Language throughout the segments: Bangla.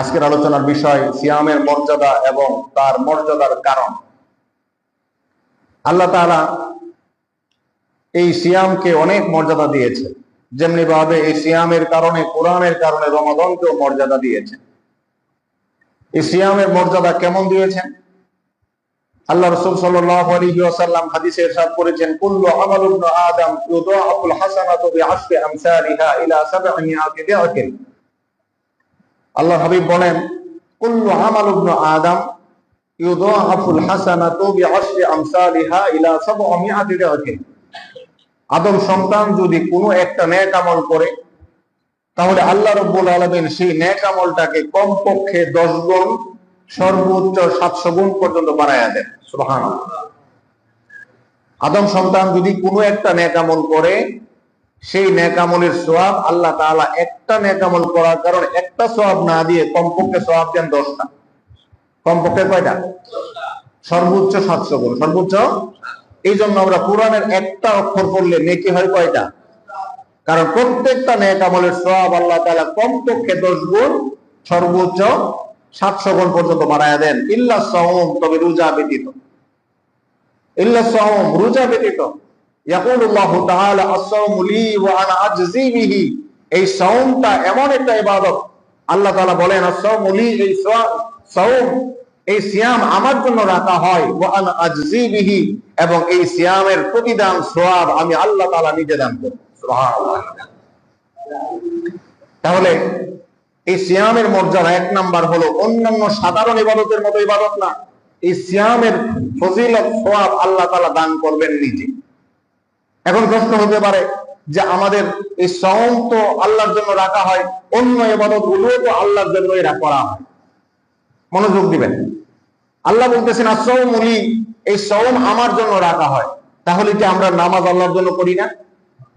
আজকের আলোচনার বিষয় সিয়ামের মর্যাদা এবং তার মর্যাদার কারণ। আল্লাহ তাআলা এই সিয়ামকে অনেক মর্যাদা দিয়েছে। যেমনি ভাবে এই সিয়ামের কারণে, কোরআনের কারণে রমাদনকেও মর্যাদা দিয়েছে। এই সিয়ামের মর্যাদা কেমন দিয়েছেন আল্লাহ রসুল সাল্লাল্লাহু আলাইহি ওয়াসাল্লাম হাদিসে ইরশাদ করেছেন, কুল্লু আমাল আদম ইউদাআফুল হাসানাতু আল্লাহ হাবিব বলেন, কুল্লু আমাল ইবনে আদম ইউদাআফুল হাসানাতু বিআশরি আমসালিহা ইলা সাবঈমিআতি দিআতিন আদম সন্তান যদি কোনো একটা নেক আমল করে, তাহলে আল্লাহ রব্বুল আলমিন সেই নেক আমলটাকে কমপক্ষে দশ গুণ, সর্বোচ্চ সাতশো গুণ পর্যন্ত বাড়াইয়া দেন। আদম সন্তান যদি কোনো একটা নেক আমল করে সেই নেক আমলের সোয়াব আল্লাহ তাআলা একটা নেক আমল করার কারণে একটা সোয়াব না দিয়ে কমপক্ষে সোয়াব দেন দশটা। কমপক্ষে কয়টা? সর্বোচ্চ সাতশো গুণ। সর্বোচ্চ? এই জন্য আমরা কোরআনের একটা অক্ষর পড়লে নেকি হয় কয়টা? কারণ প্রত্যেকটা নেক আমলের আল্লাহ তাআলা কমপক্ষে দশ গুণ, সর্বোচ্চ সাতশো গুণ পর্যন্ত বাড়ায়া দেন। ইল্লা সহম তবে রোজা ব্যতীত। ইল্লা সহম রোজা ব্যতীত। আমার জন্য রাখা হয় এবং এই সিয়ামের প্রতিদান সওয়াব আমি আল্লাহ তাআলা নিজে দান তাহলে এই সিয়ামের মর্যাদা এক নাম্বার হলো অন্যান্য সাধারণ ইবাদতের মতো ইবাদত না। এই সিয়ামের ফজিলত, সোয়াব আল্লাহ তালা দান করবেন নিজে। এখন প্রশ্ন হতে পারে যে আমাদের এই সওম তো আল্লাহর জন্য রাখা হয়, অন্য ইবাদতগুলো তো আল্লাহর জন্যই করা হয়। মনোযোগ দিবেন। আল্লাহ বলতেছেন আসৌমুলি এই সওম আমার জন্য রাখা হয়। তাহলে কি আমরা নামাজ আল্লাহর জন্য করি না?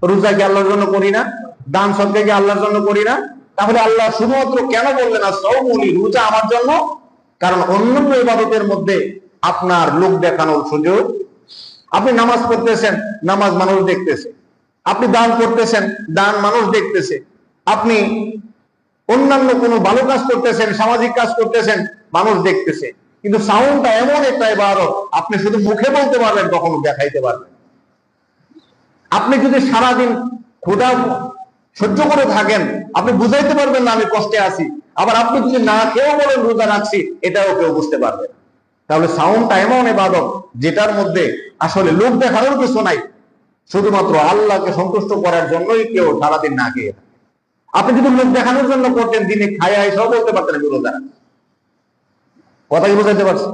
রোজা কি আল্লাহর জন্য করি না? দান সদকা কি আল্লাহর জন্য করি না? তাহলে আল্লাহ শুধুমাত্র কেন বললেন না সৌমুলি রোজা আমার জন্য? কারণ অন্যান্য ইবাদতের মধ্যে আপনার লোক দেখানোর সুযোগ আপনি নামাজ পড়তেছেন, নামাজ মানুষ দেখতেছে। আপনি দান করতেছেন, দান মানুষ দেখতেছে। আপনি অন্যান্য কোনো ভালো কাজ করতেছেন, সামাজিক কাজ করতেছেন, মানুষ দেখতেছে। কিন্তু সাউন্ডটা এমন একটা ইবাদত, আপনি শুধু মুখে বলতে পারবেন, কখনো দেখাইতে পারবেন আপনি যদি সারাদিন ক্ষুধা সহ্য করে থাকেন, আপনি বুঝাইতে পারবেন না, আমি কষ্টে আছি। আবার আপনি যদি না কেউ বলেন, রোজা রাখছি, এটাও কেউ বুঝতে পারবে তাহলে সাউন্ডটা এমন ইবাদত, যেটার মধ্যে আসলে লোক দেখানোর কিছু নাই। শুধুমাত্র আল্লাহকে সন্তুষ্ট করার জন্যই কেউ সারাদিন না খেয়ে। আপনি যদি লোক দেখানোর জন্য করতেন, দিনে খায় আইসাও বলতে পারতেন আমি রোজা রাখছি। কথা কি বুঝাইতে পারছি?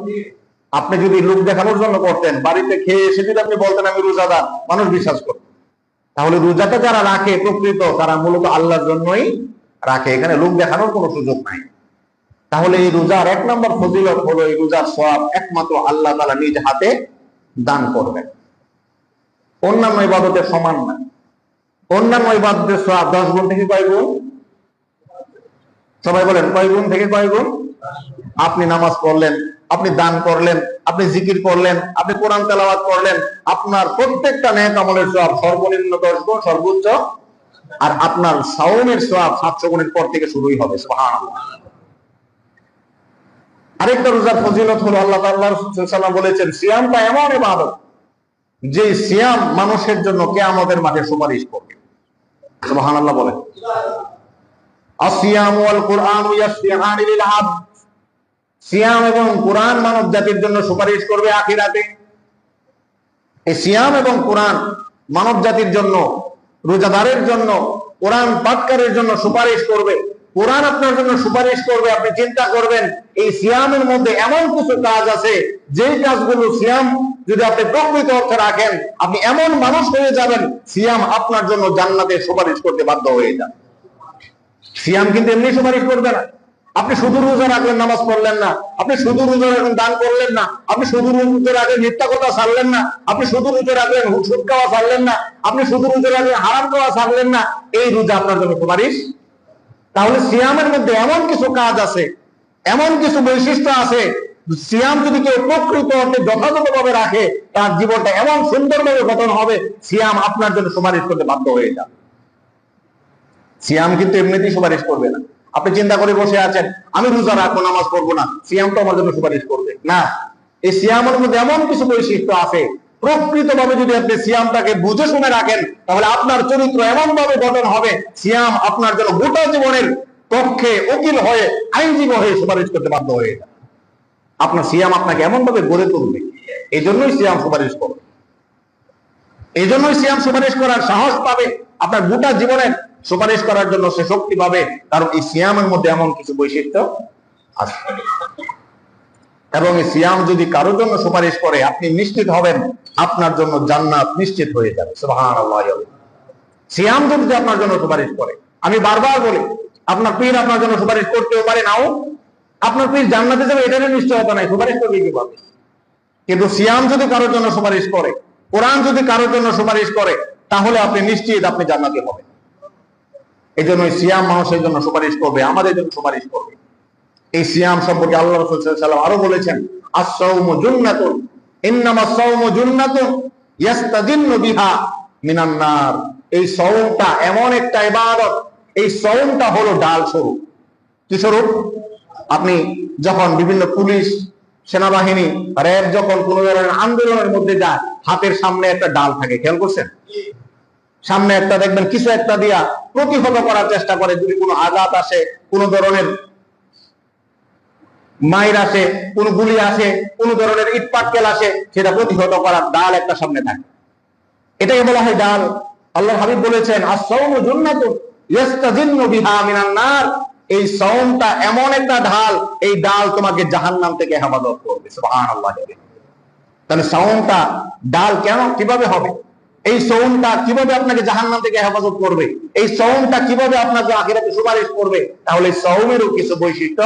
আপনি যদি লোক দেখানোর জন্য করতেন, বাড়িতে খেয়ে এসে যদি আপনি বলতেন, আমি রোজাদার, মানুষ বিশ্বাস করত তাহলে রোজাটা যারা রাখে, প্রকৃত তারা মূলত আল্লাহর জন্যই রাখে। এখানে লোক দেখানোর কোনো সুযোগ নাই। তাহলে এই রোজার এক নম্বর ফজিলত হলো, এই রোজার সব একমাত্র আল্লাহ তালা নিজ হাতে দান করবেন। অন্যান্য ইবাদতের সমান না। অন্যান্য ইবাদতের সব দশ গুণ থেকে কয় গুণ? সবাই বলেন, কয় গুণ থেকে কয় গুণ? আপনি নামাজ পড়লেন, আপনি দান করলেন, আপনি জিকির করলেন, আপনি কোরআন তেলাওয়াত করলেন, আপনার প্রত্যেকটা নেক আমলের সব সর্বনিম্ন দশ গুণ, সর্বোচ্চ। আর আপনার সাওমের সব সাতশো গুণের পর থেকে শুরুই হবে আরেকটা রোজার ফজিলত হলো আল্লাহ তাআলা বলেছেন, সিয়ামটা এমন ইবাদত যে সিয়াম মানুষের জন্য কিয়ামতের মাঠে সুপারিশ করবে। ওয়াল কুরআন সিয়াম এবং কোরআন মানব জাতির জন্য সুপারিশ করবে আখিরাতে। এই সিয়াম এবং কোরআন মানব জাতির জন্য, রোজাদারের জন্য, কোরআন পাঠকারের জন্য সুপারিশ করবে। কোরআন আপনার জন্য সুপারিশ করবে, আপনি চিন্তা করবেন, এই সিয়ামের মধ্যে এমন কিছু কাজ আছে যে কাজগুলো সিয়াম যদি আপনি প্রকৃত অর্থে রাখেন, আপনি এমন মানুষ হয়ে যাবেন, সিয়াম আপনার জন্য জান্নাতে সুপারিশ করতে বাধ্য হয়ে যান সিয়াম কিন্তু এমনি সুপারিশ করবে না। আপনি শুধু রোজা রাখলেন, নামাজ পড়লেন না। আপনি শুধু রোজা রাখলেন, দান করলেন না। আপনি শুধু রোজা রাখলেন, মিথ্যা কথা ছাড়লেন না। আপনি শুধু রোজা রাখলেন সুদ খাওয়া ছাড়লেন না। আপনি শুধু রোজা রাখলেন, হারাম খাওয়া ছাড়লেন না। এই রোজা আপনার জন্য সুপারিশ তাহলে সিয়ামের মধ্যে এমন কিছু কাজ আছে, এমন কিছু বৈশিষ্ট্য আছে, সিয়াম যদি কেউ প্রকৃত অর্থে যথাযথভাবে রাখে, তার জীবনটা এমন সুন্দরভাবে গঠন হবে, সিয়াম আপনার জন্য সুপারিশ করতে বাধ্য হয়ে যাবে। সিয়াম কিন্তু এমনিতেই সুপারিশ করবে না। আপনি চিন্তা করে বসে আছেন, আমি রোজা রাখব, নামাজ পড়ব না, সিয়াম তো আমার জন্য সুপারিশ করবে। না, এই সিয়ামের মধ্যে এমন কিছু বৈশিষ্ট্য আছে প্রকৃতভাবে যদি আপনি সিয়ামটাকে বুঝে শুনে রাখেন, তাহলে আপনার চরিত্র এমন ভাবে গঠন হবে, সিয়াম আপনার জন্য গোটা জীবনের পক্ষে উকিল হয়ে, আইনজীবী হয়ে সুপারিশ করতে বাধ্য হয়ে আপনার সিয়াম আপনাকে এমন ভাবে গড়ে তুলবে এই জন্যই সিয়াম সুপারিশ করবে। এই জন্যই সিয়াম সুপারিশ করার সাহস পাবে, আপনার গোটা জীবনের সুপারিশ করার জন্য সে শক্তি পাবে, কারণ এই সিয়ামের মধ্যে এমন কিছু বৈশিষ্ট্য আছে। এবং এই সিয়াম যদি কারোর জন্য সুপারিশ করে, আপনি নিশ্চিত হবেন আপনার জন্য জান্নাত নিশ্চিত হয়ে যাবে। সিয়াম যদি আপনার জন্য সুপারিশ করে, আমি বারবার বলি, আপনার পীর আপনার জন্য সুপারিশ করতেও পারে নাও, আপনার পীর জান্নাতে যাবে, এটারও নিশ্চয়তা নাই, সুপারিশ করবে কীভাবে? কিন্তু সিয়াম যদি কারোর জন্য সুপারিশ করে, কোরআন যদি কারোর জন্য সুপারিশ করে, তাহলে আপনি নিশ্চিত আপনি জান্নাতে হবেন। এই জন্য সিয়াম মানুষের জন্য সুপারিশ করবে, আমাদের জন্য সুপারিশ করবে। এই সিয়াম সম্পর্কে আল্লাহ রসুল আরও বলেছেন আপনি যখন বিভিন্ন পুলিশ, সেনাবাহিনী, র্যাব যখন কোন ধরনের আন্দোলনের মধ্যে যায়, হাতের সামনে একটা ডাল থাকে, খেয়াল করছেন? সামনে একটা দেখবেন কিছু একটা দিয়া প্রতিহত করার চেষ্টা করে, যদি কোনো আঘাত আসে, কোন ধরনের মায়ের আসে কোন গুলি আসে কোন ধরনের ইট পাটকেল আসে সেটা প্রতিহত করার ডাল একটা সামনে থাকে। এটাকে বলা হয় ডাল। আল্লাহ হাবিব বলেছেন ইয়াস্তাজিন্নু বিহা নার। এই সওমটা এমন একটা ঢাল এই ডাল তোমাকে জাহান্নাম থেকে হেফাজত করবে তাহলে সওমটা ডাল কেন, কীভাবে হবে? এই সৌমটা কীভাবে আপনাকে জাহান্নাম থেকে হেফাজত করবে? এই সৌমটা কীভাবে আপনাকে আখিরাতে সুপারিশ করবে? তাহলে সৌমেরও কিছু বৈশিষ্ট্য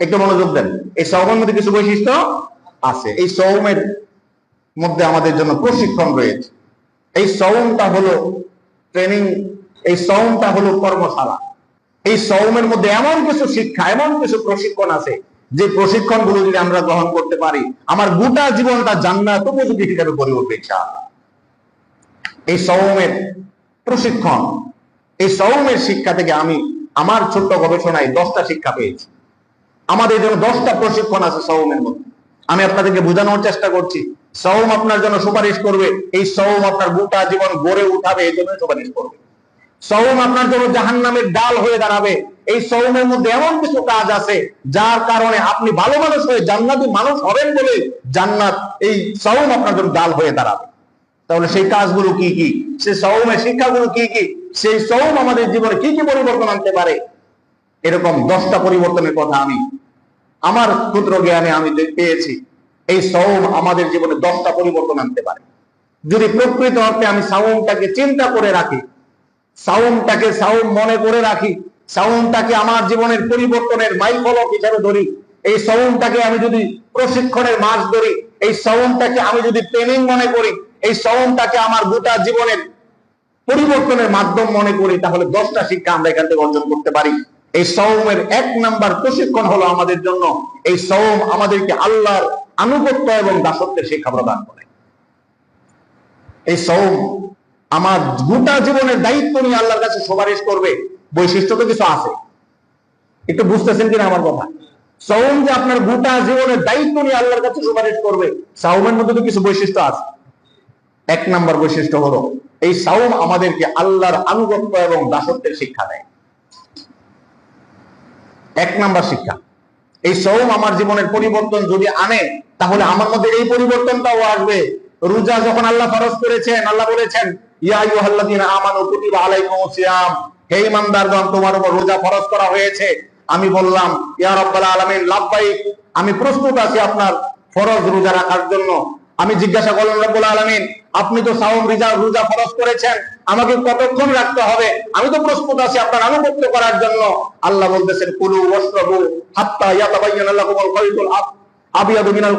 একটু মনোযোগ দেন। এই সৌমের মধ্যে কিছু বৈশিষ্ট্য আছে। এই সৌমের মধ্যে আমাদের জন্য প্রশিক্ষণ রয়েছে। এই সৌমটা হলো ট্রেনিং এই সৌমটা হলো কর্মশালা। এই সৌমের মধ্যে এমন কিছু শিক্ষা, এমন কিছু প্রশিক্ষণ আছে, যে প্রশিক্ষণগুলো যদি আমরা গ্রহণ করতে পারি, আমার গোটা জীবনটা জান্নাত উপযোগী হিসেবে গড়ে উঠবে এই সৌমের প্রশিক্ষণ, এই সৌমের শিক্ষা থেকে আমি আমার ছোট্ট গবেষণায় দশটা শিক্ষা পেয়েছি। আমাদের জন্য দশটা প্রশিক্ষণ আছে সৌমের মধ্যে। আমি আপনাদেরকে বোঝানোর চেষ্টা করছি। সৌম আপনার জন্য সুপারিশ করবে। এই সৌম আপনার গোটা জীবন গড়ে উঠাবে, এই জন্য সুপারিশ করবে। সৌম আপনার জন্য জাহান নামের ডাল হয়ে দাঁড়াবে। এই সৌমের মধ্যে এমন কিছু কাজ আছে, যার কারণে আপনি ভালো মানুষ হয়ে জান্নাতি মানুষ হবেন বলে জান্নাত এই সৌম আপনার জন্য ডাল হয়ে দাঁড়াবে। তাহলে সেই কাজগুলো কি কি? সেই সৌমের শিক্ষাগুলো কি কি? সেই সৌম আমাদের জীবনে কি কি পরিবর্তন আনতে পারে? এরকম দশটা পরিবর্তনের কথা আমি আমার ক্ষুদ্র জ্ঞানে আমি পেয়েছি। এই সৌম আমাদের জীবনে দশটা পরিবর্তন আনতে পারে। যদি প্রকৃত অর্থে আমি সাউমটাকে চিন্তা করে রাখি সাউমটাকে সাউম মনে করে রাখি সাউমটাকে আমার জীবনের পরিবর্তনের মাইল ফলক হিসাবে ধরি, এই সাউমটাকে আমি যদি প্রশিক্ষণের মাস ধরি, এই সাউমটাকে আমি যদি ট্রেনিং মনে করি, এই সাউমটাকে আমার গোটা জীবনের পরিবর্তনের মাধ্যম মনে করি, তাহলে দশটা শিক্ষা আমরা এখান থেকে অর্জন করতে পারি। এই সৌমের এক নাম্বার প্রশিক্ষণ হলো আমাদের জন্য। এই সৌম আমাদেরকে আল্লাহর আনুগত্য এবং দাসত্বের শিক্ষা প্রদান করে। এই সৌম আমার গোটা জীবনের দায়িত্ব নিয়ে আল্লাহর কাছে সুপারিশ করবে, বৈশিষ্ট্য তো কিছু আছে। একটু বুঝতেছেন কিনা আমার কথা? সৌম যে আপনার গোটা জীবনের দায়িত্ব নিয়ে আল্লাহর কাছে সুপারিশ করবে সাউমের মধ্যে তো কিছু বৈশিষ্ট্য আছে। এক নাম্বার বৈশিষ্ট্য হলো, এই সাউম আমাদেরকে আল্লাহর আনুগত্য এবং দাসত্বের শিক্ষা দেয়। এক নাম্বার শিক্ষা। এই সৌম আমার জীবনের পরিবর্তন যদি আনে, তাহলে আমার মধ্যে এই পরিবর্তনটাও আসবে। রোজা যখন আল্লাহ ফরজ করেছেন, আল্লাহ বলেছেন তোমার রোজা করা হয়েছে। আমি বললাম আমি প্রস্তুত আছি আপনার ফরজ রোজা রাখার জন্য। আমি জিজ্ঞাসা করলাম, রব্বুল আলামিন, আপনি তো সাওম রিজা রোজা ফরজ করেছেন, আমাকে কতক্ষণ রাখতে হবে? আমি তো প্রস্তুত আছি আপনার আনুগত্য করার জন্য। আল্লাহ বলতেছেন, কুলু ওয়াশরাবু হাত্তা ইয়াতাবায়্যানা খায়তুল আবিয়াদু মিনাল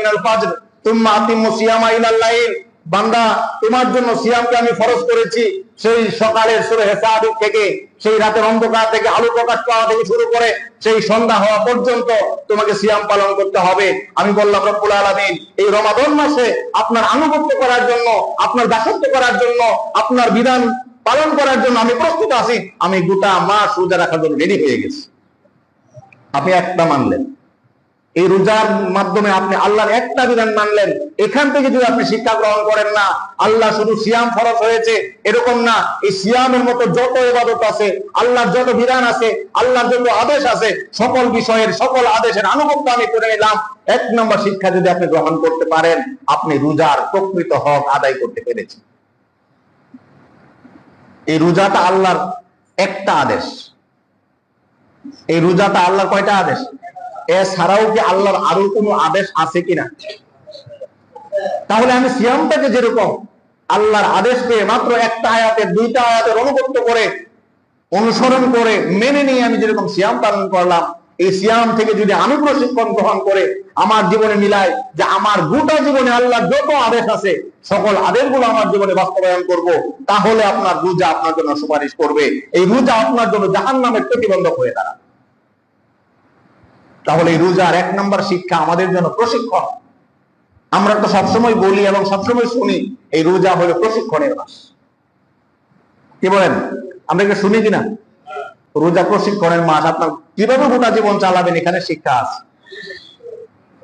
মিনাল ফাজর, তুম্মা আতিমু সিয়ামা লাইল। বান্দা, তোমার জন্য সিয়ামকে আমি ফরজ করেছি, সেই সকালের সুরে হেসাব থেকে সেই রাতের অন্ধকার থেকে আলো প্রকাশ পাওয়া থেকে শুরু করে সেই সন্ধ্যা হওয়া পর্যন্ত তোমাকে সিয়াম পালন করতে হবে। আমি বললাম, রব্বুল আলমিন, এই রমাদন মাসে আপনার আনুগত্য করার জন্য, আপনার দাসত্ব করার জন্য, আপনার বিধান পালন করার জন্য আমি প্রস্তুত আছি। আমি গোটা মাস রোজা রাখার জন্য রেডি হয়ে গেছি। আপনি একটা মানলেন। এই রোজার মাধ্যমে আপনি আল্লাহর একটা বিধান মানলেন, এখান থেকে যদি আপনি শিক্ষা গ্রহণ করেন না, আল্লাহ শুধু সিয়াম ফরজ হয়েছে, এরকম না। এই সিয়ামের মতো যত ইবাদত আছে, আল্লাহর যত বিধান আছে, আল্লাহর যত আদেশ আছে, সকল বিষয়ের, সকল আদেশের আনুগত্য আমি করে নিলাম। এক নম্বর শিক্ষা যদি আপনি গ্রহণ করতে পারেন, আপনি রোজার প্রকৃত হক আদায় করতে পেরেছেন। এই রোজাটা আল্লাহর একটা আদেশ। এই রোজাটা আল্লাহর কয়টা আদেশ? এছাড়াও কি আল্লাহর আরও কোনো আদেশ আছে কিনা? তাহলে আমি সিয়ামটাকে যেরকম আল্লাহর আদেশ পেয়ে মাত্র একটা আয়াতের দুইটা আয়াতের অনুগত্য করে, অনুসরণ করে, মেনে নিয়ে আমি যেরকম সিয়াম পালন করলাম, এই সিয়াম থেকে যদি আমি প্রশিক্ষণ গ্রহণ করে, আমার জীবনে মিলাই যে আমার গোটা জীবনে আল্লাহ যত আদেশ আছে, সকল আদেশগুলো আমার জীবনে বাস্তবায়ন করব, তাহলে আপনার রোজা আপনার জন্য সুপারিশ করবে। এই রোজা আপনার জন্য জাহান নামের প্রতিবন্ধক হয়ে দাঁড়াবে। তাহলে রোজার এক নম্বর শিক্ষা আমাদের জন্য প্রশিক্ষণ। আমরা তো সবসময় বলি এবং সবসময় শুনি, এই রোজা হলো প্রশিক্ষণের মাস। কি বলেন? আমরা এটা শুনি কিনা? রোজা প্রশিক্ষণের মাস, আপনার কীভাবে গোটা জীবন চালাবেন? এখানে শিক্ষা আছে।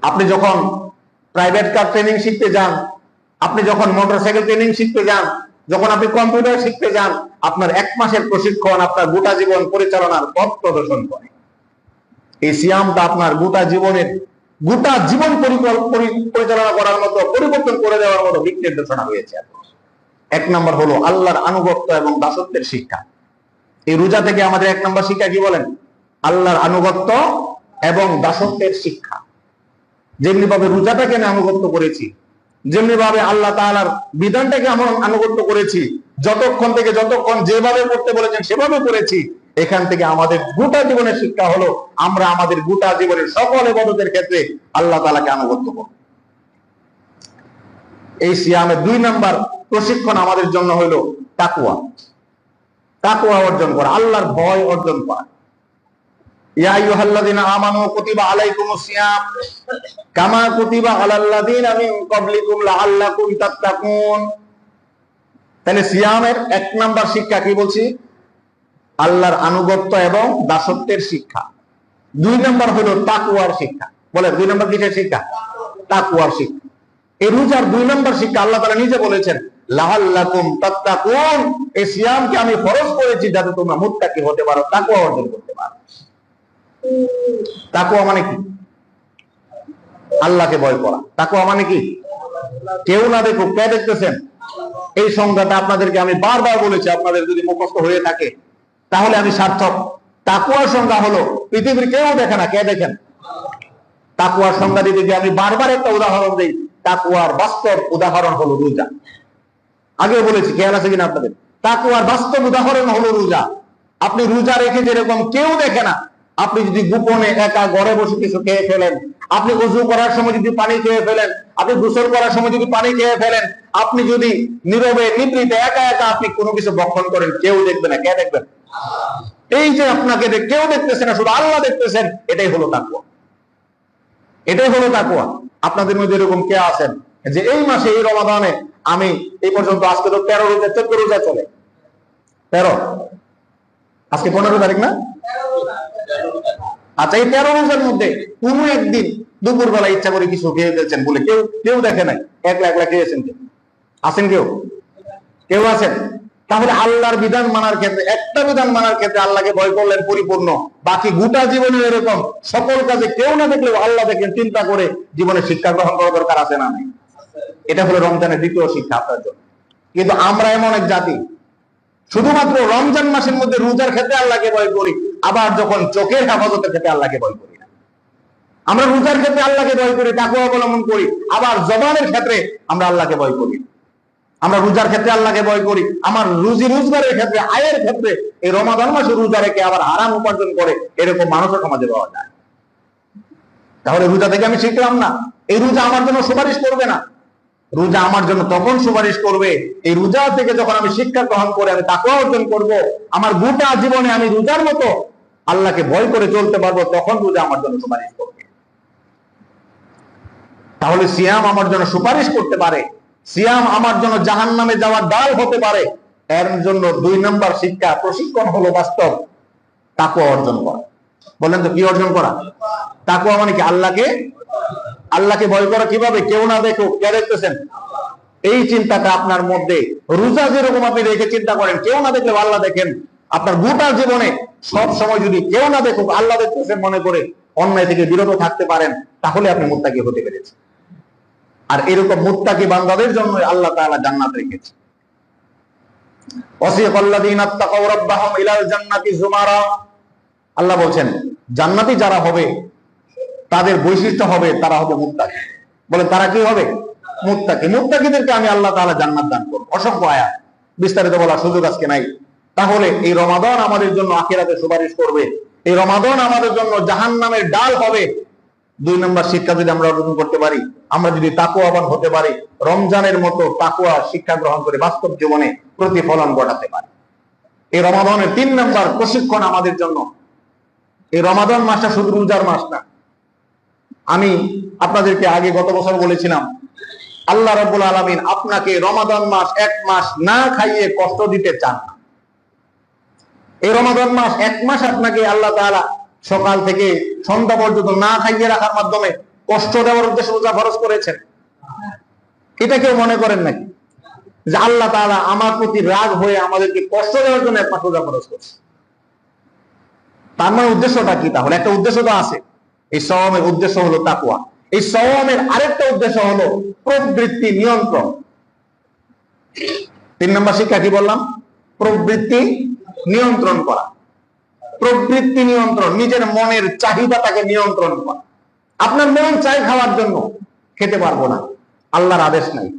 আপনি যখন প্রাইভেট কার ট্রেনিং শিখতে যান, আপনি যখন মোটরসাইকেল ট্রেনিং শিখতে যান, যখন আপনি কম্পিউটার শিখতে যান, আপনার এক মাসের প্রশিক্ষণ আপনার গোটা জীবন পরিচালনার পথ প্রদর্শন করে। এই সিয়ামটা আপনার গোটা জীবনের, গোটা জীবন পরিচালনা করার মতো, পরিবর্তন করে দেওয়ার মতো দিক নির্দেশনা হয়েছে এক নম্বর হলো আল্লাহর আনুগত্য এবং দাসত্বের শিক্ষা। এই রোজা থেকে আমাদের এক নম্বর শিক্ষা কি বলেন? আল্লাহর আনুগত্য এবং দাসত্বের শিক্ষা। যেমনি ভাবে রোজাটাকে আমি আনুগত্য করেছি যেমনি ভাবে আল্লাহ তাআলার বিধানটাকে আমরা আনুগত্য করেছি, যতক্ষণ থেকে যতক্ষণ যেভাবে করতে বলেছেন সেভাবে করেছি এখান থেকে আমাদের গোটা জীবনের শিক্ষা হলো, আমরা আমাদের গোটা জীবনের সকল ইবাদতের ক্ষেত্রে আল্লাহ তাআলাকে আনুগত্য করব। এই সিয়ামের দুই নাম্বার প্রশিক্ষণ আমাদের জন্য হলো তাকুয়া তাকুয়া অর্জন করা, আল্লাহর ভয় অর্জন করা। শিক্ষা কি বলছি? আল্লাহর আনুগত্য এবং দাসত্বের শিক্ষা। দুই নম্বর হলো তাকুয়ার শিক্ষা। বলে দুই নাম্বার কিসের শিক্ষা? তাকুয়ার শিক্ষা। এই রোজার দুই নম্বর শিক্ষা আল্লাহ তাআলা নিজে বলেছেন আমি ফরজ করেছি যাতে তোমরা মুত্তাকি হতে পারো, তাকওয়া অর্জন করতে পারো। তাকওয়া মানে কি? আল্লাহকে ভয় করা। তাকওয়া মানে কি? কেউ না দেখুক, কে দেখতেছেন? এই সংজ্ঞাটা আপনাদেরকে আমি বারবার বলেছি, আপনাদের যদি মুখস্থ হয়ে থাকে তাহলে আমি সার্থক। তাকুয়ার সংজ্ঞা হলো, পৃথিবীর কেউ দেখে না, কে দেখেন? তাকুয়ার সংজ্ঞা দিতে গিয়ে আমি বারবার একটা উদাহরণ দিই, তাকুয়ার বাস্তব উদাহরণ হলো রোজা। আগেও বলেছি, খেয়াল আছে কিনা আপনাদের? তাকুয়ার বাস্তব উদাহরণ হলো রোজা। আপনি রোজা রেখে যেরকম কেউ দেখে না, আপনি যদি গোপনে একা ঘরে বসে কিছু খেয়ে ফেলেন, আপনি উজু করার সময় যদি পানি খেয়ে ফেলেন, আপনি গোসল করার সময় যদি পানি খেয়ে ফেলেন আপনি যদি নীরবে নিবৃতে একা একা আপনি কোনো কিছু বক্ষণ করেন, কেউ দেখবে না, কে দেখবেন এই যে আপনাকে কেউ দেখতেছে না, শুধু আল্লাহ দেখতেছেন, এটাই হলো তাকুয়া এটাই হলো তাকুয়া আপনাদের মধ্যে এরকম কে আছেন? যে এই মাসে, এই রমাদানে আমি এই পর্যন্ত, আজকে তো তেরো রোজা, চোদ্দ রোজা চলে। তেরো? আজকে পনেরো তারিখ না? আচ্ছা এই তেরো রোজার মধ্যে কোনো একদিন দুপুর বেলা ইচ্ছা করে কিছু খেয়ে ফেলছেন বলে কেউ কেউ দেখে নাই? একলা একলা খেয়েছেন কেউ? আছেন কেউ? কেউ আছেন? তাহলে আল্লাহর বিধান মানার ক্ষেত্রে, একটা বিধান মানার ক্ষেত্রে আল্লাহকে ভয় করলেন পরিপূর্ণ। বাকি গোটা জীবনে এরকম সকল কাজে কেউ না দেখলেও আল্লাহ দেখেন চিন্তা করে জীবনে শিক্ষা গ্রহণ করা দরকার আছে না এটা হলো রমজানের দ্বিতীয় শিক্ষা আপনার জন্য। কিন্তু আমরা এমন এক জাতি, শুধুমাত্র রমজান মাসের মধ্যে রোজার ক্ষেত্রে আল্লাহকে ভয় করি, আবার যখন চোখের হেফাজতের ক্ষেত্রে আল্লাহকে ভয় করি না। আমরা রোজার ক্ষেত্রে আল্লাহকে ভয় করি তাকে অবলম্বন করি, আবার জবানের ক্ষেত্রে আমরা আল্লাহকে ভয় করি। না। আমরা রোজার ক্ষেত্রে আল্লাহকে ভয় করি। আমার রুজি রোজগারের ক্ষেত্রে, আয়ের ক্ষেত্রে এই রমাদান মাসে রোজা রেখে আবার আরাম উপার্জন করে এরকম মানুষও সমাজে পাওয়া যায়। তাহলে রোজা থেকে আমি শিখলাম না, এই রোজা আমার জন্য সুপারিশ করবে না। রোজা আমার জন্য তখন সুপারিশ করবে, এই রোজা থেকে যখন আমি শিক্ষা গ্রহণ করে আমি তাকে অর্জন করব, আমার গোটা জীবনে আমি রোজার মতো আল্লাহকে ভয় করে চলতে পারব, তখন রোজা আমার জন্য সুপারিশ করবে। তাহলে সিয়াম আমার জন্য সুপারিশ করতে পারে সিয়াম আমার জন্য জাহান নামে যাওয়ার ডাল হতে পারে। এর জন্য দুই নম্বর শিক্ষা, প্রশিক্ষণ হলো বাস্তব। তাকুয়া অর্জন করা। বলেন তো, কি অর্জন করা? তাকুয়া মানে কি? আল্লাহকে আল্লাহকে ভয় করা কীভাবে? কেউ না দেখো কে দেখতেছেন? এই চিন্তাটা আপনার মধ্যে রোজা যেরকম আপনি রেখে চিন্তা করেন, কেউ না দেখলে আল্লাহ দেখেন। আপনার গোটা জীবনে সব সময় যদি কেউ না দেখুক, আল্লাহ দেখতেছেন মনে করে অন্যায় থেকে বিরত থাকতে পারেন, তাহলে আপনি মুত্তাকি হতে পেরেছেন। আর এরকম মুত্তাকি বান্দাদের জন্য আল্লাহ তাআলা জান্নাত রেখেছে। আল্লাহ বলছেন, জান্নাতি যারা হবে, তাদের বৈশিষ্ট্য হবে তারা হবে মুত্তাকি। বলে তারা কি হবে? মুত্তাকি। মুত্তাকিদেরকে আমি আল্লাহ তাআলা জান্নাত দান করব। অসংখ্য আয়াত, বিস্তারিত বলার সুযোগ আজকে নাই। তাহলে এই রমাদান আমাদের জন্য আখিরাতে সুপারিশ করবে। এই রমাদান আমাদের জন্য জাহান্নামের ডাল হবে। দুই নম্বর শিক্ষা যদি আমরা অর্জন করতে পারি, আমরা যদি তাকুয়াবান হতে পারি, রমজানের মতো তাকুয়া শিক্ষা গ্রহণ করে বাস্তব জীবনে প্রতিফলন ঘটাতে পারি। এই রমাদানের তিন নম্বর প্রশিক্ষণ আমাদের জন্য। এই রমাদান মাসটা শুধু রোজার মাস না। আমি আপনাদেরকে আগে গত বছর বলেছিলাম, আল্লাহ রাব্বুল আলামিন আপনাকে রমাদান মাস এক মাস না খাইয়ে কষ্ট দিতে চান এই রমাদান মাস এক মাস আপনাকে আল্লাহ তাআলা সকাল থেকে সন্ধ্যা পর্যন্ত না খাইয়ে রাখার মাধ্যমে কষ্ট দেওয়ার উদ্দেশ্যে রোজা খরচ করেছেন। এটা কেউ মনে করেন নাকি? যে আল্লাহ তাআলা আমার প্রতি রাগ হয়ে আমাদেরকে কষ্ট দেওয়ার জন্য এক মাস রোজা খরচ করছে। তার মানে উদ্দেশ্যটা কি তাহলে? একটা উদ্দেশ্য তো আছে। এই সওয়ামের উদ্দেশ্য হলো তাকুয়া এই সওয়ামের আরেকটা উদ্দেশ্য হলো প্রবৃত্তি নিয়ন্ত্রণ। তিন নম্বর শিক্ষা কি বললাম? প্রবৃত্তি নিয়ন্ত্রণ করা। প্রবৃত্তি নিয়ন্ত্রণ, নিজের মনের চাহিদাটাকে নিয়ন্ত্রণ করা। আপনার মন চাই খাওয়ার জন্য, খেতে পারব না। আল্লাহর আদেশ নাই।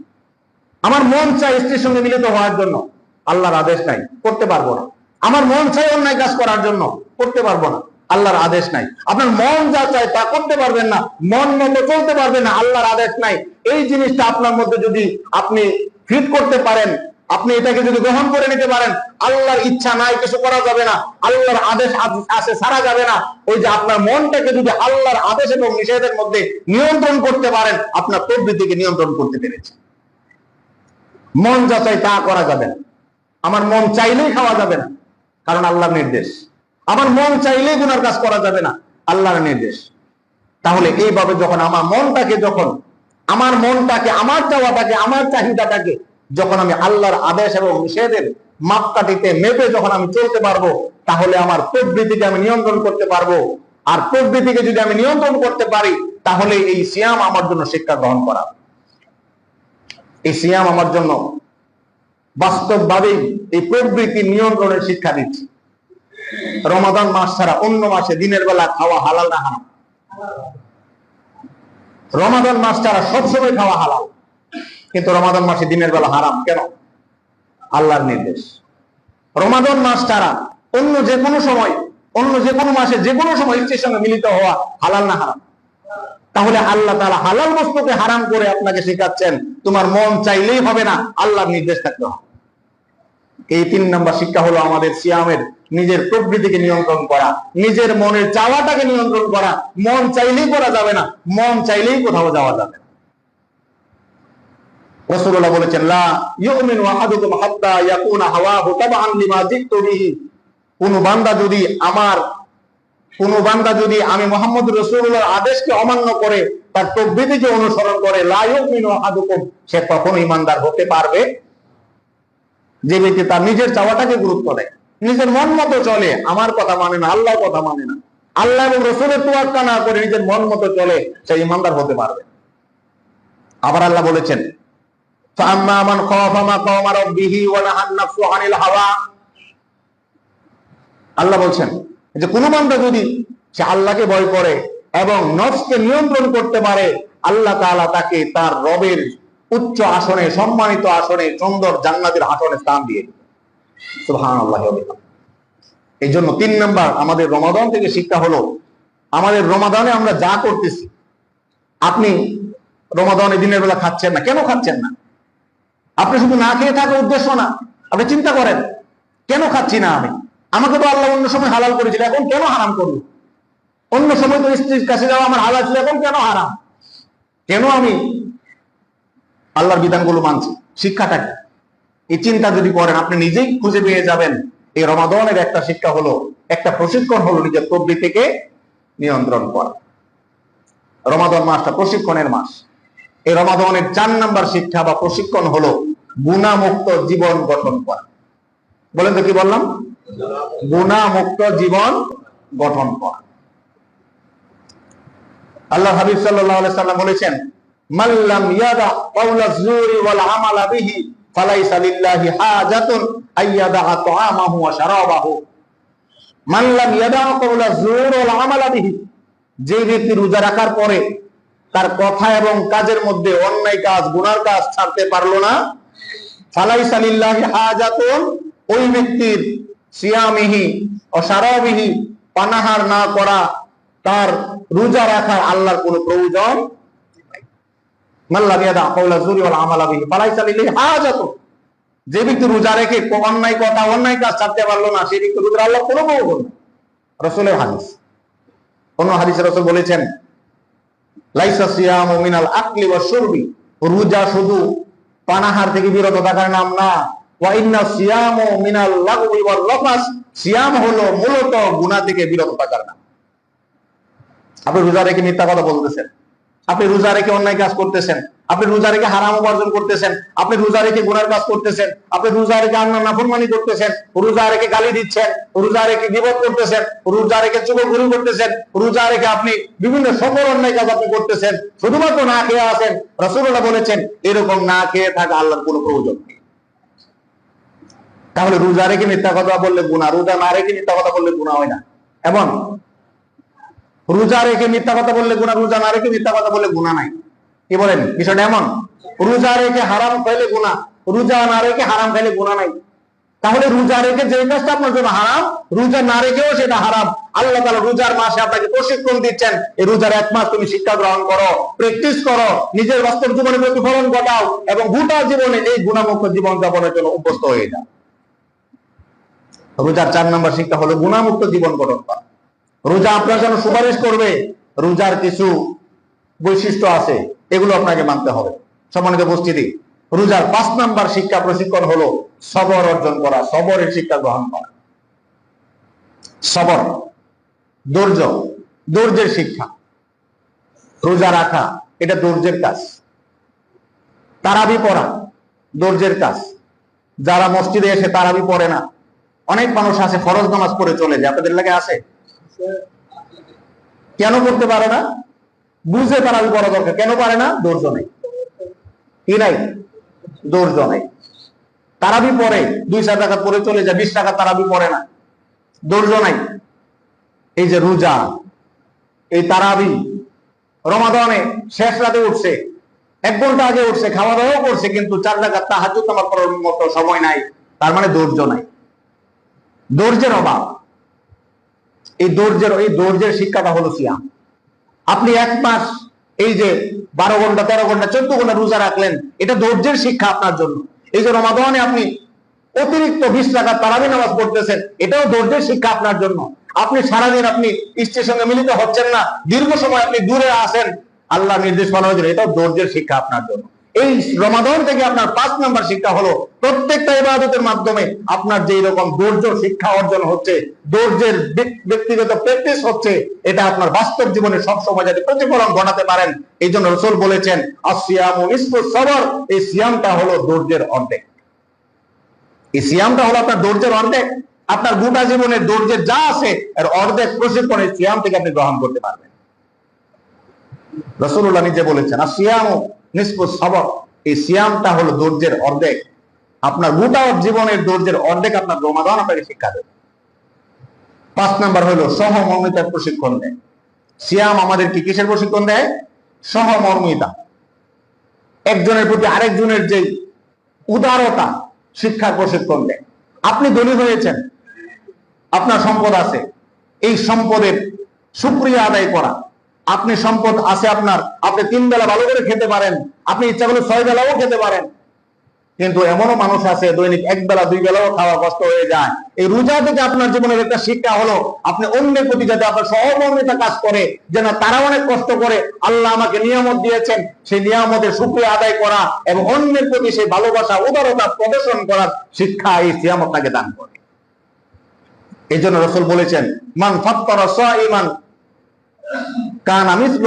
আমার মন চাই স্ত্রীর সঙ্গে মিলিত হওয়ার জন্য, আল্লাহর আদেশ নাই। করতে পারব না। আমার মন চাই অন্যায় কাজ করার জন্য, করতে পারব না। আল্লাহর আদেশ নাই। আপনার মন যা চায় তা করতে পারবেন না। মন মতো চলতে পারবেন না। আল্লাহর আদেশ নাই। এই জিনিসটা আপনার মধ্যে যদি আপনি ফিট করতে পারেন আপনি এটাকে যদি গ্রহণ করে নিতে পারেন, আল্লাহর ইচ্ছা নাই, কিছু করা যাবে না, আল্লাহর আদেশ আছে, সারা যাবে না, ওই যে আপনার মনটাকে যদি আল্লাহর আদেশ এবং নিষেধের মধ্যে নিয়ন্ত্রণ করতে পারেন, আপনার প্রবৃত্তিকে নিয়ন্ত্রণ করতে পেরেছে। মন যা চাই তা করা যাবে না। আমার মন চাইলেই খাওয়া যাবে না, কারণ আল্লাহর নির্দেশ। আমার মন চাইলেই গুনার কাজ করা যাবে না, আল্লাহর নির্দেশ। তাহলে এইভাবে যখন আমার মনটাকে, যখন আমার মনটাকে, আমার চাওয়াটাকে, আমার চাহিদাটাকে যখন আমি আল্লাহর আদেশ এবং নিষেধের মাপকাঠিতে মেপে যখন আমি চলতে পারব, তাহলে আমার প্রবৃতিকে আমি নিয়ন্ত্রণ করতে পারব। আর প্রবৃতিকে যদি আমি নিয়ন্ত্রণ করতে পারি, তাহলে এই সিয়াম আমার জন্য শিক্ষা গ্রহণ করা। এই সিয়াম আমার জন্য বাস্তবভাবেই এই প্রবৃতি নিয়ন্ত্রণের শিক্ষা দিচ্ছে। রমাদান মাস ছাড়া অন্য মাসে দিনের বেলা খাওয়া হালাল না হারাম। রমাদান মাস ছাড়া সবসময় খাওয়া হালাল। কিন্তু রমাদান মাসে দিনের বেলা হারাম, কেন? আল্লাহর নির্দেশ। রমাদান মাস ছাড়া অন্য যে কোনো সময়, অন্য যে কোনো মাসে যে কোনো সময় ইচ্ছের সঙ্গে মিলিত হওয়া হালাল না হারাম? তাহলে আল্লাহ তারা হালাল বস্তুকে হারাম করে আপনাকে শেখাচ্ছেন, তোমার মন চাইলেই হবে না, আল্লাহর নির্দেশ থাকতে হবে। এই তিন নম্বর শিক্ষা হলো আমাদের সিয়ামের নিজের প্রবৃতিকে নিয়ন্ত্রণ করা, নিজের মনের চাওয়াটাকে নিয়ন্ত্রণ করা। মন চাইলেই করা যাবে না, মন চাইলেই কোথাও যাওয়া যাবে না। রাসূলুল্লাহ বলেছেন, লা ইউমিনু আহাদুকুম হাত্তা ইয়াকুনা হাওয়াহু লিমা জিতু বিহি। কোন বান্দা যদি আমার, কোন বান্দা যদি আমি আদেশকে অমান্য করে, তার অনুসরণ করে সে ইমানদার হতে পারবে? যে ব্যক্তি তার নিজের চাওয়াটাকে গুরুত্ব দেয়, নিজের মন মতো চলে, আমার কথা মানে না, আল্লাহর কথা মানে না। আল্লাহ এবং রসুলের তোয়াক্কা না করে নিজের মন মতো চলে, সে ইমানদার হতে পারবে। আবার আল্লাহ বলেছেন فأما من خاف مقام ربه ونهى النفس عن الهوى আল্লাহ বলছেন যে কোন বান্দা যদি সে আল্লাহকে ভয় করে এবং নফসকে নিয়ন্ত্রণ করতে পারে আল্লাহ তাআলা তাকে তার রবের উচ্চ আসনে সম্মানিত আসনে সুন্দর জান্নাতের আসনে স্থান দিয়ে সুবহানাল্লাহ এই জন্য তিন নাম্বার আমাদের রমাদান থেকে শিক্ষা হলো আমাদের রমাদানে আমরা যা করতেছি আপনি রমাদানে দিনের বেলা খাচ্ছেন না কেন খাচ্ছেন না আপনি শুধু না খেয়ে থাকার উদ্দেশ্য না, আপনি চিন্তা করেন, কেন খাচ্ছি না আমি? আমাকে তো আল্লাহ অন্য সময় হালাল করেছিল, এখন কেন হারাম করব? অন্য সময় তো স্ত্রীর কাছে যাওয়া আমার হালাল ছিল, এখন কেন হারাম? কেন আমি আল্লাহর বিধানগুলো মানছি? শিক্ষাটা কি? এই চিন্তা যদি করেন, আপনি নিজেই খুঁজে পেয়ে যাবেন। এই রমাদনের একটা শিক্ষা হলো, একটা প্রশিক্ষণ হলো নিজের প্রবৃত্তিকে নিয়ন্ত্রণ করা। রমাদন মাসটা প্রশিক্ষণের মাস। এই রমাদনের চার নাম্বার শিক্ষা বা প্রশিক্ষণ হলো গুণামুক্ত জীবন গঠন করা। বলেন তো কি বললাম? গুণামুক্ত জীবন গঠন করা। আল্লাহ হাবিব আলাইহি সাল্লাম বলেছেন মাল্লাম ইয়াদা ওয়াল আমালা বিহি হাজাতুন আইয়াদা মাল্লাম ইয়াদা ওয়াল আমালা বিহি যে ব্যক্তি রোজা রাখার পরে তার কথা এবং কাজের মধ্যে অন্যায় কাজ, গুনার কাজ ছাড়তে পারল না ফালাইসা লিল্লাহি হাজাতুন, ওই ব্যক্তির সিয়ামিহি ও সারাবিহি পানাহার না করা, তার রোজা রাখার আল্লাহর কোনো প্রয়োজন যে ব্যক্তি রোজা রেখে অন্যায় কথা, অন্যায় কাজ ছাড়তে পারল না, সেই ব্যক্তি রোজা আল্লাহ কোনো প্রয়োজন রসুলের হাদিস। অন্য হাদিসে রসুল বলেছেন, লাইসা সিয়াম মিনাল আকলি ওয়া শুরবি, রোজা শুধু পানাহার থেকে বিরত থাকার নাম না। ও মিনাল মূলত থেকে বিরত থাকার নাম। আপনি রোজা রেখে মিথ্যা কথা বলতেছেন। আপনি রোজা রেখে অন্যায় কাজ করতেছেন। আপনি রোজা রেখে হারাম উপার্জন করতেছেন, আপনি রোজা রেখে গুনার কাজ করতেছেন, আপনি রোজা রেখে আল্লাহ নাফরমানি করতেছেন, রোজা রেখে গালি দিচ্ছেন, রোজা রেখে বিপদ করতেছেন, রোজা রেখে চুকরগুরি করতেছেন, রোজা রেখে আপনি বিভিন্ন সকল অন্যায় কাজ আপনি করতেছেন, শুধুমাত্র না খেয়ে আছেন রসুল্লাহ বলেছেন, এরকম না খেয়ে থাকা আল্লাহর কোনো প্রয়োজন নেই। তাহলে রোজা রেখে মিথ্যা কথা বললে গুণা রোজা না রেখে মিথ্যা কথা বললে গুণা হয় না। এবং রোজা রেখে মিথ্যা কথা বললে গুণা রোজা না রেখে মিথ্যা কথা বললে গুণা নাই। কি বলেন? বিষয়টা এমন। রোজা রেখে হারাম খাইলে গুণা রোজা না রেখে হারাম খাইলে গুণা নাই। তাহলে রোজা রেখে যে কাজটা আপনার জন্য হারাম, রোজা না রেখেও সেটা হারাম। আল্লাহ তাআলা রোজার মাসে আপনাকে প্রশিক্ষণ দিচ্ছেন এই রোজার এক মাস তুমি শিক্ষা গ্রহণ করো, প্র্যাকটিস করো, নিজের বাস্তব জীবনে প্রতিফলন ঘটাও এবং গোটা জীবনে এই গুণামুক্ত জীবন যাপনের জন্য অভ্যস্ত হয়ে যাও। রোজার চার নম্বর শিক্ষা হলো গুণামুক্ত জীবন গঠন করা। রোজা আপনার জন্য সুপারিশ করবে। রোজার কিছু বৈশিষ্ট্য আছে। এগুলো আপনাকে মানতে হবে। সম্মানিত উপস্থিতি, রোজার পাঁচ নাম্বার শিক্ষা প্রশিক্ষণ হলো সবর অর্জন করা, সবরের শিক্ষা গ্রহণ করা। সবর, ধৈর্য, ধৈর্যের শিক্ষা। রোজা রাখা, এটা ধৈর্যের কাজ। তারাবি পড়া, ধৈর্যের কাজ। যারা মসজিদে এসে তারাবি পড়ে না, অনেক মানুষ আছে, ফরজ নামাজ পড়ে চলে যায়। আপনাদের লাগে আছে? কেন করতে পারে না? বুঝে তারাবি পড়া দরকার। কেন পারে না? ধৈর্য নেই কি নাই? ধৈর্য নেই তারাবি পড়ে, দুই চার টাকা পরে চলে যায়, বিশ টাকা তারাবি পড়ে না। ধৈর্য নাই এই যে রোজা, এই তারাবি, রমাদানে শেষ রাতে উঠছে, এক ঘণ্টা আগে উঠছে খাওয়া দাওয়াও করছে, কিন্তু চার টাকা তাহাজুদ আমার করার মতো সময় নাই, তার মানে ধৈর্য নাই। ধৈর্যের অভাব। এই ধৈর্যের এই ধৈর্যের শিক্ষাটা হলো সিয়াম। আপনি এক মাস এই যে বারো ঘণ্টা, তেরো ঘণ্টা, চোদ্দ ঘণ্টা রোজা রাখলেন, এটা ধৈর্যের শিক্ষা আপনার জন্য। এই যে রমাদানে আপনি অতিরিক্ত বিশ টাকা তারাবি নামাজ পড়তেছেন, এটাও ধৈর্যের শিক্ষা আপনার জন্য। আপনি সারাদিন আপনি স্ত্রীর সঙ্গে মিলিত হচ্ছেন না, দীর্ঘ সময় আপনি দূরে আসেন আল্লাহ নির্দেশ মানা হয়েছিল এটাও ধৈর্যের শিক্ষা আপনার জন্য। এই রমাদান থেকে আপনার পাঁচ নাম্বার শিক্ষা হলো প্রত্যেকটা ইবাদতের মাধ্যমে আপনার যে রকম ধৈর্য, শিক্ষা অর্জন হচ্ছে, ধৈর্যের ব্যক্তিগত প্র্যাকটিস হচ্ছে, এটা আপনার বাস্তব জীবনে সবসময় যাতে প্রতিফলন ঘটাতে পারেন। এই জন্য রসুল বলেছেন আসিয়াম সবর। এই সিয়ামটা হলো ধৈর্যের অর্ধেক। এই সিয়ামটা হলো আপনার ধৈর্যের অর্ধেক। আপনার গোটা জীবনের ধৈর্যের যা আছে, এর অর্ধেক প্রশিক্ষণ এই সিয়াম থেকে আপনি গ্রহণ করতে পারবেন। রসুল্লাহ নিজে বলেছেন আর সিয়াম নিষ্প সবর। এই সিয়ামটা হলো ধৈর্যের অর্ধেক। আপনার গোটা জীবনের ধৈর্যের অর্ধেক আপনার রমাদান আপনাকে শিক্ষা দেবে। পাঁচ নাম্বার হলো সহমর্মিতার প্রশিক্ষণ দেয়। সিয়াম আমাদের কি কিসের প্রশিক্ষণ দেয়? সহমর্মিতা। একজনের প্রতি আরেকজনের যে উদারতা, শিক্ষার প্রশিক্ষণ দেয়। আপনি ধনী হয়েছেন, আপনার সম্পদ আছে। এই সম্পদের সুক্রিয়া আদায় করা। আপনি সম্পদ আছে আপনার। আপনি তিন বেলা ভালো করে খেতে পারেন। আপনি ইচ্ছা করলে ছয় বেলাও খেতে পারেন। কিন্তু এমনও মানুষ আছে, দৈনিক এক বেলা, দুই বেলাও খাওয়া কষ্ট হয়ে যায়। এই রোজা থেকে আপনার জীবনের একটা শিক্ষা হলো, আপনি অন্যের প্রতি যাতে আপনার সহমর্মিতা কাজ করে যে না তারা অনেক কষ্ট করে আল্লাহ আমাকে নিয়ামত দিয়েছেন, সেই নিয়ামতের শুক্রিয়া আদায় করা এবং অন্যের প্রতি সেই ভালোবাসা, উদারতা প্রদর্শন করার শিক্ষা এই সিয়াম আপনাকে দান করে। এই জন্য রসুল বলেছেন, মান ফাত্তারা সাইমান মানুষের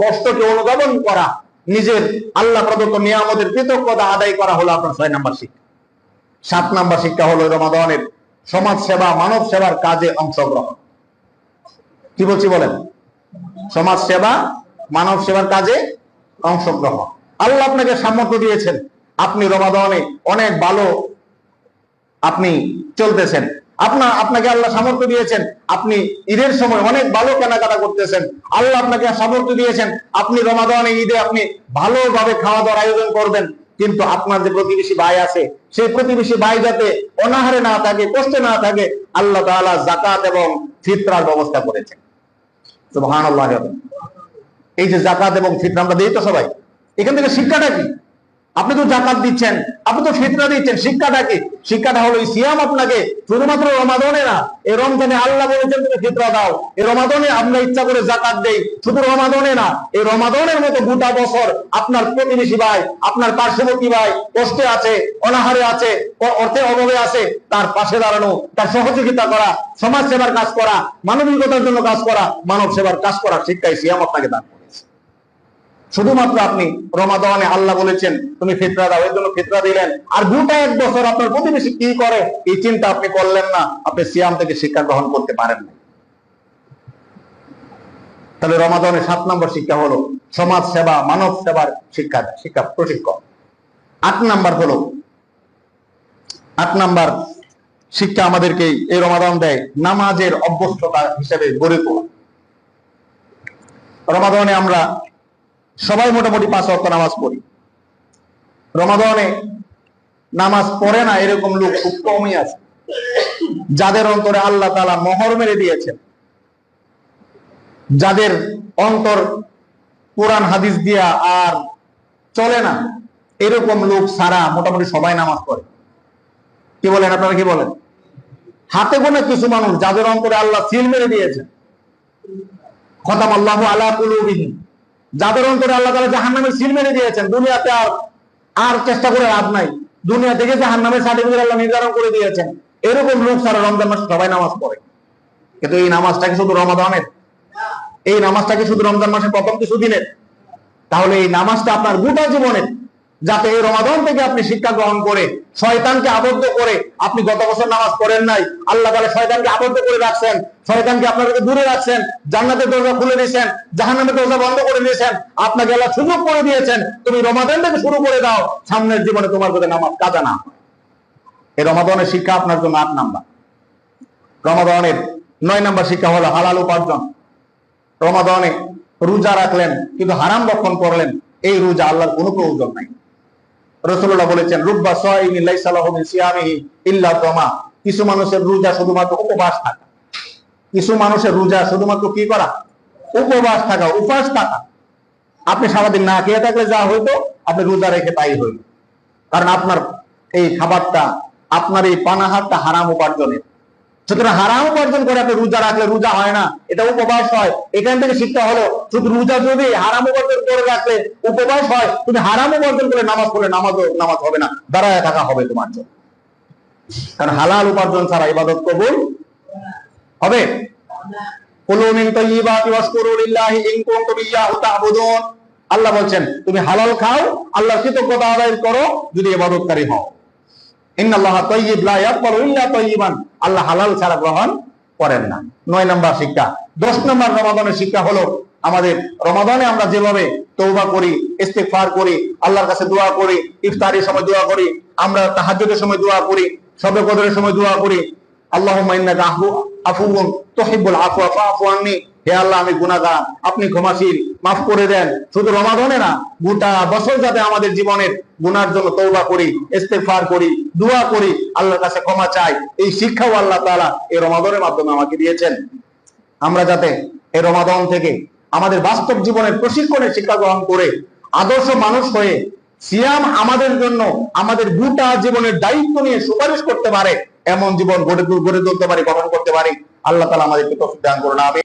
কষ্টকে অনুধাবন করা, নিজের আল্লাহ প্রদত্ত নিয়ামতের কৃতজ্ঞতা আদায় করা হলো আপনার ছয় নাম্বার শিক্ষা। সাত নাম্বার শিক্ষা হলো রমাদানের সমাজ সেবা, মানব সেবার কাজে অংশগ্রহণ। কি বলছি বলেন? সমাজ সেবা, মানব সেবার কাজে অংশগ্রহণ। আল্লাহ আপনাকে সামর্থ্য দিয়েছেন। আপনি রমাদানে অনেক ভালো আপনি চলতেছেন। আপনার আপনাকে আল্লাহ সামর্থ্য দিয়েছেন। আপনি ঈদের সময় অনেক ভালো কেনাকাটা করতেছেন। আল্লাহ আপনাকে সামর্থ্য দিয়েছেন। আপনি রমাদানে ঈদে আপনি ভালোভাবে খাওয়া দাওয়ার আয়োজন করবেন। কিন্তু আপনার যে প্রতিবেশী ভাই আছে, সেই প্রতিবেশী ভাই যাতে অনাহারে না থাকে, কষ্টে না থাকে, আল্লাহ তাআলা জাকাত এবং ফিতরার ব্যবস্থা করেছেন। সুবহানাল্লাহ। এই যে জাকাত এবং ফিতরা আমরা দিই তো সবাই। এখান থেকে শিক্ষাটা কি? আপনি তো জাকাত দিচ্ছেন, আপনি তো ফিতরা দিচ্ছেন, শিক্ষাটা কি? শিক্ষাটা হলো সিয়াম আপনাকে শুধুমাত্র রমাদনে না, এই রমজানে আল্লাহ বলেছেন তুমি ফিতরা দাও। এই রমাদনে আমরা ইচ্ছা করে জাকাত দেই, শুধু রমাদনে না, এই রমাদনের মতো গোটা বছর আপনার প্রতিবেশী ভাই, আপনার পার্শ্ববর্তী ভাই কষ্টে আছে, অনাহারে আছে অর্থে অভাবে আছে, তার পাশে দাঁড়ানো, তার সহযোগিতা করা সমাজ সেবার কাজ করা, মানবিকতার জন্য কাজ করা মানব সেবার কাজ করা, শিক্ষায় সিয়াম আপনাকে দান শুধুমাত্র আপনি রমাদানে আল্লাহ বলেছেন, তুমি ফিতরা দাও। এর জন্য ফিতরা দিলেন। আর গোটা এক বছর আপনার প্রতিবেশী কি করে? এই চিন্তা আপনি করলেন না। আপনি সিয়াম থেকে শিক্ষা গ্রহণ করতে পারেন না তাহলে রমাদানের সাত নম্বর শিক্ষা হলো সমাজ সেবা, মানব সেবার শিক্ষা শিক্ষা প্রশিক্ষণ। আট নাম্বার হলো, আট নাম্বার শিক্ষা আমাদেরকে এই রমাদান দেয় নামাজের অভ্যস্ততা হিসেবে গড়ে তোলা। রমাদানে আমরা সবাই মোটামুটি পাঁচ অক্ট নামাজ পড়ি। রমাদানে নামাজ পড়ে না এরকম লোক খুব কমই আছে। যাদের অন্তরে আল্লাহ তালা মহর মেরে দিয়েছেন, যাদের অন্তর কোরআন, হাদিস দিয়া আর চলে না, এরকম লোক সারা মোটামুটি সবাই নামাজ পড়ে। কি বলেন আপনারা, কি বলেন? হাতে গোনা কিছু মানুষ যাদের অন্তরে আল্লাহ সিল মেরে দিয়েছেন। খতাম আল্লাহ আলা যাদের অন্তরে আল্লাহ তালা জাহান নামের সিল মেরে দিয়েছেন, দুনিয়াতে আর আর চেষ্টা করে লাভ নাই। দুনিয়া থেকে জাহান নামের সার্টিফিকেট আল্লাহ নির্ধারণ করে দিয়েছেন। এরকম লোক সারা রমজান মাসে সবাই নামাজ পড়ে। কিন্তু এই নামাজটা কি শুধু রমাদানের? এই নামাজটা কি শুধু রমজান মাসের প্রথম কিছু দিনের? তাহলে এই নামাজটা আপনার গোটা জীবনের যাতে এই রমাদান থেকে আপনি শিক্ষা গ্রহণ করে, শয়তানকে আবদ্ধ করে আপনি গত বছর নামাজ পড়েন নাই, আল্লাহ তাহলে শয়তানকে আবদ্ধ করে রাখছেন, শয়তানকে আপনার কাছে দূরে রাখছেন, জান্নাতের দরজা খুলে দিয়েছেন, জাহান্নামের দরজা বন্ধ করে দিয়েছেন, আপনাকে আল্লাহ সুযোগ করে দিয়েছেন, তুমি রমাদান থেকে শুরু করে দাও, সামনের জীবনে তোমার কাছে নামাজ কাজা না এই রমাদানের শিক্ষা আপনার জন্য আট নাম্বার। রমাদানের নয় নাম্বার শিক্ষা হলো হালাল উপার্জন। রমাদানে রোজা রাখলেন, কিন্তু হারাম রক্ষণ করলেন এই রোজা আল্লাহর কোনো প্রয়োজন নাই। রসুল্লাহ বলেছেন, রুব্বা সাইমি লাইসা লাহু মিন সিয়ামিহি ইল্লা তামা। কিছু মানুষের রোজা শুধুমাত্র উপবাস থাকা। কিছু মানুষের রোজা শুধুমাত্র কি করা? উপবাস থাকা, উপাস থাকা। আপনি সারাদিন না খেয়ে থাকলে যা হইতো, আপনি রোজা রেখে তাই হইল। কারণ আপনার এই খাবারটা, আপনার এই পানাহারটা হারাম উপার্জনের। সুতরাং হারাম উপার্জন করে আপনি রোজা রাখলে রোজা হয় না, এটা উপবাস হয়। এখান থেকে শিক্ষা হলো, শুধু রোজা যদি হারাম উপার্জন করে রাখলে উপবাস হয়, তুমি হারাম উপার্জন করে নামাজ পড়লে নামাজ নামাজ হবে না, দাঁড়ায় থাকা হবে তোমার জন্য। কারণ হালাল উপার্জন ছাড়া ইবাদত কবুল হবে। আল্লাহ বলছেন, তুমি হালাল খাও আল্লাহ কৃতজ্ঞতা আদায় করো, যদি ইবাদতকারী হও। আল্লাহ হালাল ছাড়া গ্রহণ করেন না। নয় নম্বর শিক্ষা। দশ নম্বর রমাদানের শিক্ষা হলো আমাদের রমাদানে আমরা যেভাবে তৌবা করি ইস্তেকফার করি, আল্লাহর কাছে দোয়া করি, ইফতারের সময় দোয়া করি, আমরা তাহাজ্জুদের সময় দোয়া করি, সবে কদরের সময় দোয়া করি। আল্লাহ আফু তুহিব্বুল আফওয়া ফাফু আননি। হে আল্লাহ, আমি গুনাহগার। আপনি ক্ষমাশীল, মাফ করে দেন। শুধু রমাদনে না, গোটা বছর যাতে আমাদের জীবনের গুনার জন্য তৌবা করি, ইস্তেগফার করি, দোয়া করি, আল্লাহর কাছে ক্ষমা চাই, এই শিক্ষাও আল্লাহ তাআলা এই রমাদনের মাধ্যমে আমাকে দিয়েছেন। আমরা যাতে এই রমাদন থেকে আমাদের বাস্তব জীবনের প্রশিক্ষণের শিক্ষা গ্রহণ করে, আদর্শ মানুষ হয়ে সিয়াম আমাদের জন্য আমাদের গোটা জীবনের দায়িত্ব নিয়ে সুপারিশ করতে পারে, এমন জীবন গড়ে গড়ে তুলতে পারি, গঠন করতে পারি। আল্লাহ তালা আমাদেরকে তৌফিক দান করুন আমি